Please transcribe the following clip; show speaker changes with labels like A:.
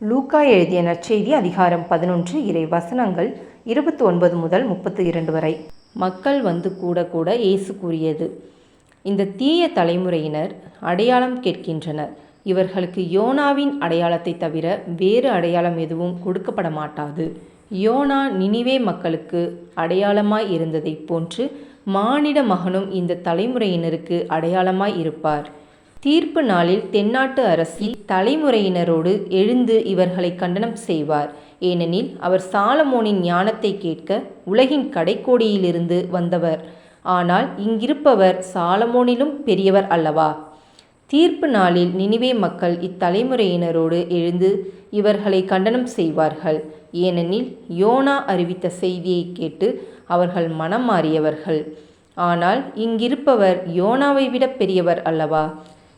A: லூக்கா எழுதிய நற்செய்தி அதிகாரம் பதினொன்று இறை வசனங்கள் இருபத்தி ஒன்பது முதல் முப்பத்தி இரண்டு வரை. மக்கள் வந்து கூட கூட இயேசு கூறியது இந்த தீய தலைமுறையினர் அடையாளம் கேட்கின்றனர். இவர்களுக்கு யோனாவின் அடையாளத்தை தவிர வேறு அடையாளம் எதுவும் கொடுக்கப்பட மாட்டாது. யோனா நினிவே மக்களுக்கு அடையாளமாய் இருந்ததைப் போன்று மானிட மகனும் இந்த தலைமுறையினருக்கு அடையாளமாய் இருப்பார். தீர்ப்பு நாளில் தென்னாட்டு அரசி தலைமுறையினரோடு எழுந்து இவர்களை கண்டனம் செய்வார். ஏனெனில் அவர் சாலமோனின் ஞானத்தை கேட்க உலகின் கடைக்கோடியிலிருந்து வந்தவர். ஆனால் இங்கிருப்பவர் சாலமோனிலும் பெரியவர் அல்லவா? தீர்ப்பு நாளில் நினிவே மக்கள் இத்தலைமுறையினரோடு எழுந்து இவர்களை கண்டனம் செய்வார்கள். ஏனெனில் யோனா அறிவித்த செய்தியை கேட்டு அவர்கள் மனம் மாறியவர்கள் ஆனால் இங்கிருப்பவர் யோனாவை விட பெரியவர் அல்லவா?